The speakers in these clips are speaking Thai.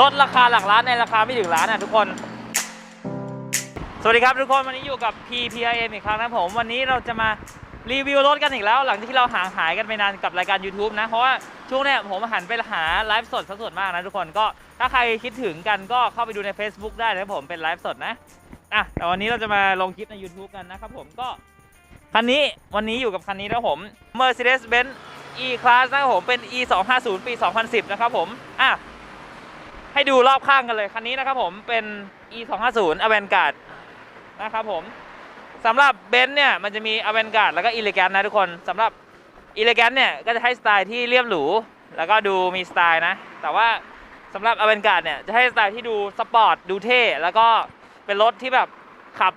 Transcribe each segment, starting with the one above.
ลดราคาหลักล้านในราคาไม่ถึงล้านอะทุกคน สวัสดีครับทุกคนวันนี้อยู่กับ PPIM อีกครั้งนะผม วันนี้เราจะมารีวิวรถกันอีกแล้ว หลังจากที่เราห่างหายกันไปนานกับรายการ YouTube นะ เพราะว่าช่วงเนี้ยผมหันไปหาไลฟ์สดซะส่วนมากนะทุกคนก็ถ้าใครคิดถึงกันก็เข้าไปดูใน Facebook ได้นะครับผมเป็นไลฟ์สดนะอะแต่วันนี้เราจะมาลงคลิปใน YouTube กันนะครับผมก็คันนี้วันนี้อยู่กับคันนี้นะผม Mercedes-Benz E-Class นะครับผมเป็น E 2 5 0 ปี 2010 นะครับผมอะ ให้ดูรอบข้างกันเลย คันนี้นะครับผมเป็น E 2 5 0 Avantgarde นะครับผมสำหรับเบนซ์เนี่ยมันจะมีอเวนการ์ดแล้วก็อิเลแกนนะทุกคนสำหรับอิเลแกนเนี่ยก็จะให้สไตล์ที่เรียบหรูแล้วก็ดูมีสไตล์นะ แต่ว่าสำหรับอเวนการ์ดเนี่ยจะให้สไตล์ที่ดูสปอร์ตดูเท่ แล้วก็เป็นรถที่แบบขับ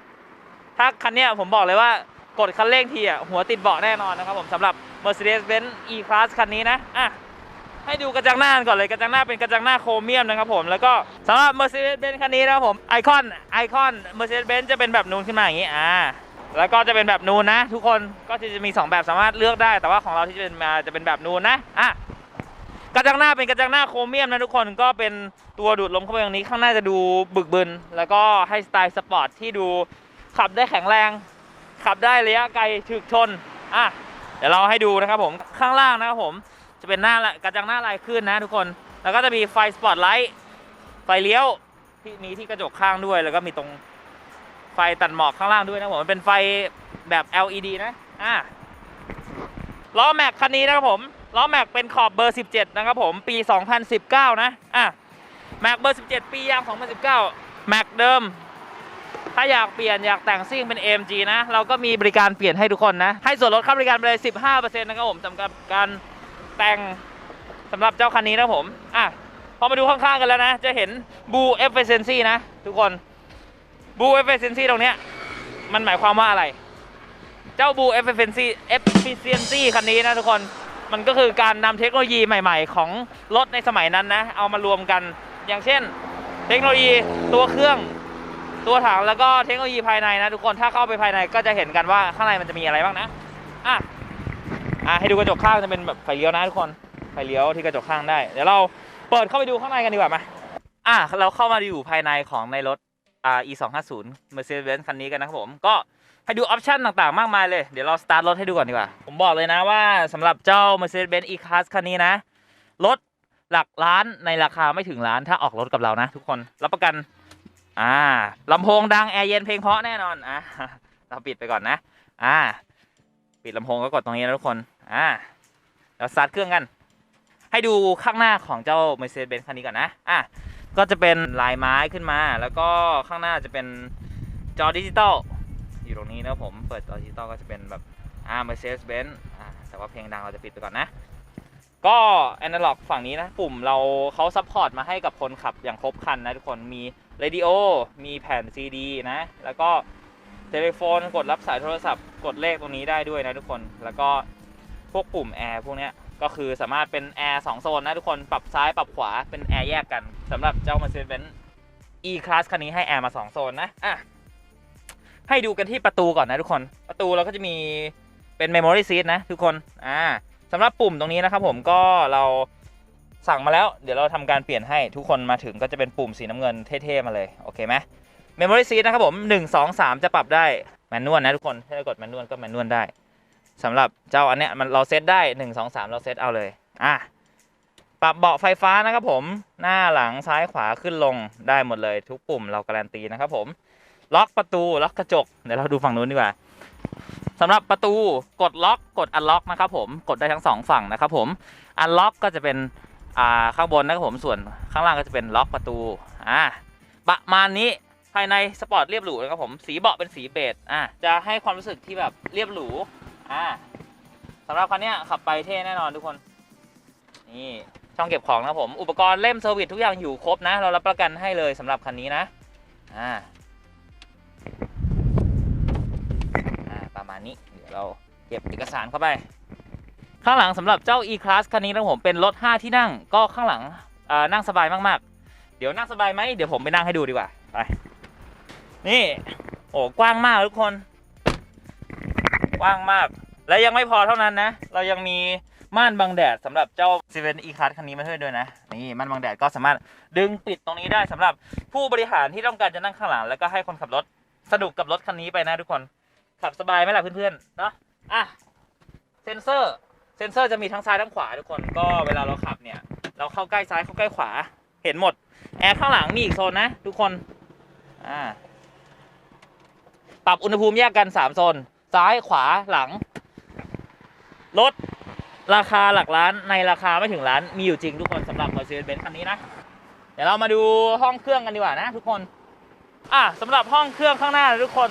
ถ้าคันเนี้ยผมบอกเลยว่ากดคันเร่งทีอะหัวติดเบาะแน่นอนนะครับผมสำหรับ Mercedes-Benz E-Class คันนี้นะอะ ให้ดูกระจังหน้าก่อนเลยกระจังหน้าเป็นกระจังหน้าโครเมียมนะครับผมแล้วก็สำหรับ Mercedes-Benz คันนี้นะครับผมไอคอนไอคอน Mercedes-Benz จะเป็นแบบนูนขึ้นมาอย่างนี้อ่าแล้วก็จะเป็นแบบนูนนะ ทุกคนก็จะมี 2 แบบสามารถเลือกได้ แต่ว่าของเราที่จะเป็นมาจะเป็นแบบนูนนะอะกระจังหน้าเป็นกระจังหน้าโครเมียมนะทุกคนก็เป็นตัวดูดลมเข้าไปตรงนี้ข้างหน้าจะดูบึกบึนแล้วก็ให้สไตล์สปอร์ตที่ดูขับได้แข็งแรง ขับได้ระยะไกลถึกชนอะเดี๋ยวเราให้ดูนะครับผมข้างล่างนะครับผม จะเป็นหน้ากระจังหน้าลายขึ้นนะทุกคน แล้วก็จะมีไฟสปอตไลท์ไฟเลี้ยวที่มีที่กระจกข้างด้วย แล้วก็มีตรงไฟตัดหมอกข้างล่างด้วยนะผมมันเป็นไฟแบบ LED นะอ่าล้อแม็กคันนี้นะครับผมล้อแม็กเป็นขอบเบอร์ 17 นะครับผมปี 2019 นะอะแม็กเบอร์ 17 ปียาง 2019 แม็กเดิม ถ้าอยากเปลี่ยนอยากแต่งซิ่งเป็น AMG นะ เราก็มีบริการเปลี่ยนให้ทุกคนนะ ให้ส่วนลดค่าบริการไปเลย 15%นะครับผมสำหรับการ แต่งสำหรับเจ้าคันนี้นะผม อะ พอมาดูข้างๆกันแล้วนะ จะเห็นบูเอฟเฟ c เ n นซีนะ ทุกคนบูเอฟเฟ c เ n นซีตรงเนี้ย มันหมายความว่าอะไร เจ้าบูเอฟเฟ c เ n นซีเอฟฟิเ n นซีคันนี้นะทุกคน มันก็คือการนำเทคโนโลยีใหม่ๆ ของรถในสมัยนั้นนะ เอามารวมกัน อย่างเช่น เทคโนโลยีตัวเครื่อง ตัวถังแล้วก็เทคโนโลยีภายในนะทุกคน ถ้าเข้าไปภายในก็จะเห็นกันว่าข้างในมันจะมีอะไรบ้างนะ อะ อะให้ดูกระจกข้างจะเป็นแบบไฟเลี้ยวนะทุกคนไฟเลี้ยวที่กระจกข้างได้ เดี๋ยวเราเปิดเข้าไปดูข้างในกันดีกว่ามาอะเราเข้ามาอยู่ภายในของในรถอ่า e 2 5 0 Mercedes-Benz คันนี้กันนะครับผมก็ให้ดูออปชั่นต่างๆ มากมายเลย เดี๋ยวเราสตาร์ทรถให้ดูก่อนดีกว่า ผมบอกเลยนะว่าสำหรับเจ้า Mercedes-Benz E-Class คันนี้นะ รถหลักล้านในราคาไม่ถึงล้านถ้าออกรถกับเรานะ ทุกคนรับประกัน อ่าลำโพงดัง แอร์เย็นเพลงเพราะแน่นอน อ่าเราปิดไปก่อนนะ อ่า ปิดลำโพงก็กดตรงนี้นะทุกคน อ่าเราสตาร์ทเครื่องกัน ให้ดูข้างหน้าของเจ้า Mercedes-Benz คันนี้ก่อนนะอะก็จะเป็นลายไม้ขึ้นมา แล้วก็ข้างหน้าจะเป็นจอดิจิตอลอยู่ตรงนี้นะผมเปิดจอดิจิตอลก็จะเป็นแบบอ่า Mercedes-Benz อ่าแต่ว่าเพลงดังเราจะปิดไปก่อนนะก็แอนาล็อกฝั่งนี้นะปุ่มเราเขาซัพพอร์ตมาให้กับคนขับอย่างครบครันนะทุกคนมีเรดิโอมีแผ่นซีดีนะ แล้วก็เทเลโฟนกดรับสายโทรศัพท์ กดเลขตรงนี้ได้ด้วยนะทุกคน แล้วก็ พวกปุ่มแอร์พวกนี้ก็คือสามารถเป็นแอร์สองโซนนะทุกคนปรับซ้ายปรับขวาเป็นแอร์แยกกันสำหรับเจ้า Mercedes-Benz E-Class คันนี้ให้แอร์มาสองโซนนะอะให้ดูกันที่ประตูก่อนนะทุกคน ประตูเราก็จะมีเป็น Memory Seat นะทุกคนอ่าสำหรับปุ่มตรงนี้นะครับผมก็เราสั่งมาแล้วเดี๋ยวเราทำการเปลี่ยนให้ทุกคนมาถึงก็จะเป็นปุ่มสีน้ำเงินเท่ๆมาเลย โอเคไหม Memory Seat นะครับผม 1 2 3 จะปรับได้ แมนนวลนะทุกคน ถ้ากดแมนนวลก็แมนนวลได้ สำหรับเจ้าอันเนี้ยมันเราเซตได้ 1 2 3 เราเซตเอาเลยอะปรับเบาะไฟฟ้านะครับผมหน้าหลังซ้ายขวาขึ้นลงได้หมดเลย ทุกปุ่มเราการันตีนะครับผมล็อกประตูล็อกกระจกเดี๋ยวเราดูฝั่งนู้นดีกว่าสำหรับประตูกดล็อกกดอันล็อกนะครับผมกดได้ทั้งสองฝั่งนะครับผมอันล็อกก็จะเป็นอ่าข้างบนนะครับผมส่วนข้างล่างก็จะเป็นล็อกประตูอ่าประมาณนี้ภายในสปอร์ตเรียบหรูนะครับผมสีเบาะเป็นสีเบจอ่าจะให้ความรู้สึกที่แบบเรียบหรู อ่าสำหรับคันนี้ขับไปเท่แน่นอนทุกคน นี่ช่องเก็บของนะผม อุปกรณ์เล่มเซอร์วิสทุกอย่างอยู่ครบนะ เรารับประกันให้เลยสำหรับคันนี้นะ อ่าประมาณนี้เดี๋ยวเราเก็บเอกสารเข้าไป ข้างหลังสำหรับเจ้า E-Class คันนี้นะผมเป็นรถ 5 ที่นั่งก็ข้างหลังนั่งสบายมากๆ เดี๋ยวนั่งสบายไหมเดี๋ยวผมไปนั่งให้ดูดีกว่าไปนี่โอ้กว้างมากทุกคน ว้างมาก และยังไม่พอเท่านั้นนะ เรายังมีม่านบังแดดสำหรับเจ้า c 7 e class คันนี้มาให้ด้วยนะ นี่ม่านบังแดดก็สามารถดึงปิดตรงนี้ได้สำหรับผู้บริหารที่ต้องการจะนั่งข้างหลังแล้วก็ให้คนขับรถสนุกกับรถคันนี้ไปนะทุกคนขับสบายไหมล่ะเพื่อนๆเนาะอะเซนเซอร์เซนเซอร์จะมีทั้งซ้ายทั้งขวาทุกคนก็เวลาเราขับเนี่ย เราเข้าใกล้ซ้ายเข้าใกล้ขวาเห็นหมดแอร์ข้างหลังมีอีกโซนนะทุกคนอ่าปรับอุณหภูมิแยกกัน 3 โซน ซ้ายขวาหลัง รถ ราคาหลักล้านในราคาไม่ถึงล้านมีอยู่จริงทุกคนสำหรับ Mercedes-Benz คันนี้นะ เดี๋ยวเรามาดูห้องเครื่องกันดีกว่านะทุกคน อะสำหรับห้องเครื่องข้างหน้านะทุกคน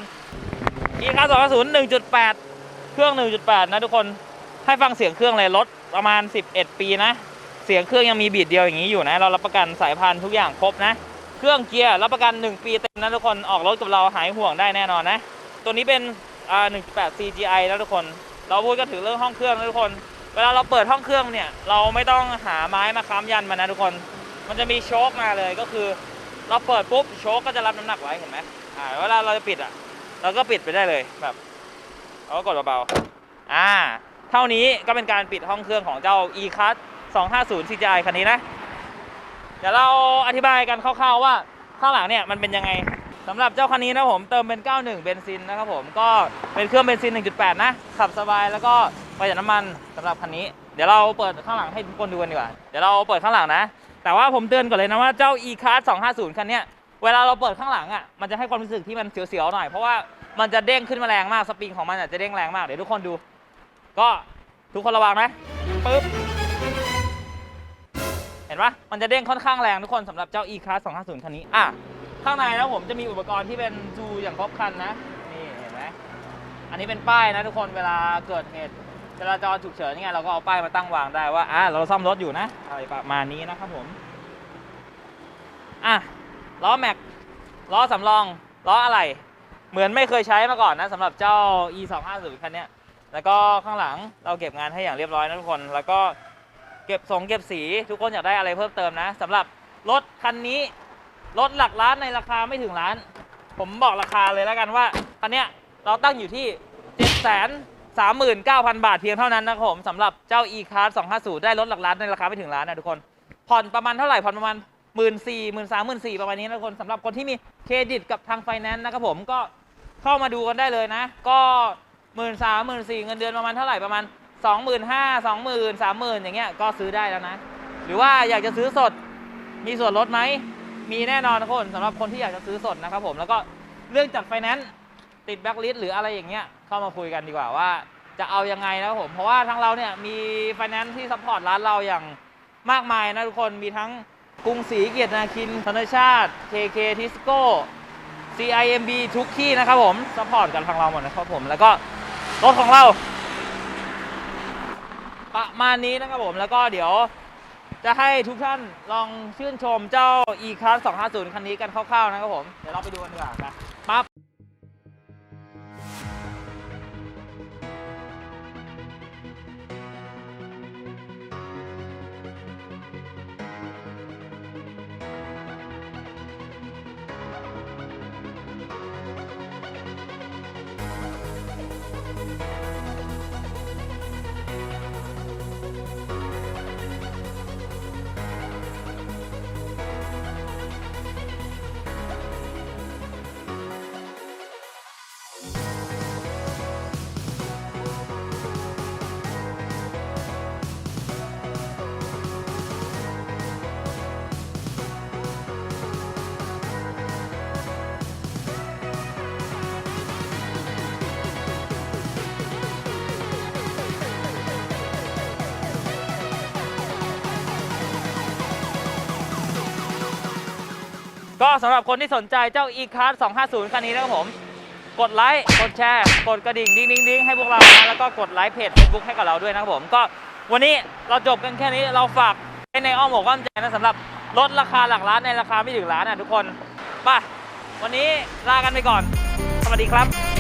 e k 2 0 1.8 เครื่อง 1.8 นะทุกคนให้ฟังเสียงเครื่องเลยรถประมาณ 11 ปีนะ เสียงเครื่องยังมีบีดเดียวอย่างนี้อยู่นะ เรารับประกันสายพันธุ์ทุกอย่างครบนะ เครื่องเกียร์รับประกัน 1 ปีเต็มนะทุกคนออกรถกับเราหายห่วงได้แน่นอนนะ ตัวนี้เป็น อ่า1.8 CGI นะทุกคน เราพูดกันถึงเรื่องห้องเครื่องนะทุกคน เวลาเราเปิดห้องเครื่องเนี่ย เราไม่ต้องหาไม้มาค้ำยันมันนะทุกคน มันจะมีโชคมาเลยก็คือ เราเปิดปุ๊บโชคก็จะรับน้ำหนักไว้เห็นไหมอ่า เวลาเราจะปิดอะ เราก็ปิดไปได้เลยแบบเราก็กดเบาๆอ่า เท่านี้ก็เป็นการปิดห้องเครื่องของเจ้า e-class 250 CGI คันนี้นะ เดี๋ยวเราอธิบายกันคร่าวๆว่าข้างหลังเนี่ยมันเป็นยังไง สำหรับเจ้าคันนี้นะผมเติมเป็น 91 เบนซินนะครับผมก็เป็นเครื่องเบนซิน 1.8 นะ ขับสบายแล้วก็ประหยัดน้ำมันสำหรับคันนี้ เดี๋ยวเราเปิดข้างหลังให้ทุกคนดูกันดีกว่า เดี๋ยวเราเปิดข้างหลังนะ แต่ว่าผมเตือนก่อนเลยนะว่าเจ้า e-class 250 คันนี้เวลาเราเปิดข้างหลังอะมันจะให้ความรู้สึกที่มันเสียวๆหน่อยเพราะว่ามันจะเด้งขึ้นมาแรงมากสปริงของมันจะเด้งแรงมากเดี๋ยวทุกคนดู ก็ทุกคนระวังนะปึ๊บเห็นปะมันจะเด้งค่อนข้างแรงทุกคนสำหรับเจ้า e-class 250 คันนี้อะ ข้างในนะผมจะมีอุปกรณ์ที่เป็นจูอย่างครบครันนะ นี่เห็นไหมอันนี้เป็นป้ายนะทุกคนเวลาเกิดเหตุจราจรฉุกเฉินยังไงเราก็เอาป้ายมาตั้งวางได้ว่าอะเราซ่อมรถอยู่นะอะไรประมาณนี้นะครับผมอะล้อแม็กล้อสำรองล้ออะไร เหมือนไม่เคยใช้มาก่อนนะสำหรับเจ้า e 2 5 0คันนี้แล้วก็ข้างหลังเราเก็บงานให้อย่างเรียบร้อยนะทุกคน แล้วก็เก็บสงเก็บสีทุกคนอยากได้อะไรเพิ่มเติมนะสำหรับรถคันนี้ รถหลักล้านในราคาไม่ถึงล้าน ผมบอกราคาเลยแล้วกันว่าคันเนี้ยเราตั้งอยู่ที่ 7 3 9 0 0 0 บาทเพียงเท่านั้นนะครับผมสำหรับเจ้า e-class 250 ได้รถหลักล้านในราคาไม่ถึงล้านนะทุกคน ผ่อนประมาณเท่าไหร่ ผ่อนประมาณหมื่นสี่หมื่นสามหมื่นสี่ประมาณนี้นะทุกคนสำหรับคนที่มีเครดิตกับทางไฟแนนซ์นะครับผมก็เข้ามาดูกันได้เลยนะ ก็หมื่นสามหมื่นสี่เงินเดือนประมาณเท่าไหร่ประมาณสองหมื่นห้าสองหมื่นสามหมื่นอย่างเงี้ยก็ซื้อได้แล้วนะ หรือว่าอยากจะซื้อสดมีส่วนลดไหม มีแน่นอนนะคนสำหรับคนที่อยากจะซื้อสดนะครับผมแล้วก็เรื่องจัดไฟแนนซ์ติดแบ็คลิสหรืออะไรอย่างเงี้ยเข้ามาคุยกันดีกว่าว่าจะเอายังไงนะครับผมเพราะว่าทางเราเนี่ยมีไฟแนนซ์ที่ซัพพอร์ตร้านเราอย่างมากมายนะทุกคนมีทั้งกรุงศรีเกียรตินาคินธนชาติ KK ทิสโก้ CIMB ทุกที่นะครับผมซัพพอร์ตกันทางเราหมดนะครับผมแล้วก็รถของเรา ประมาณนี้นะครับผมแล้วก็เดี๋ยว จะให้ทุกท่านลองชื่นชมเจ้า e-class 250 คันนี้กันคร่าวๆนะครับผม เดี๋ยวเราไปดูกันดีกว่าไป ก็สำหรับคนที่สนใจเจ้า e-card 250 คันนี้นะครับผม กดไลค์ กดแชร์ กดกระดิ่งดิ้งดิ้งดิ้งให้พวกเรานะแล้วก็กดไลค์เพจ Facebook ให้กับเราด้วยนะครับผม ก็วันนี้เราจบกันแค่นี้เราฝากในอ้อมอกอ้อมใจนะสำหรับลดราคาหลักล้านในราคาไม่ถึงล้านนะทุกคนไปวันนี้ลากันไปก่อน สวัสดีครับ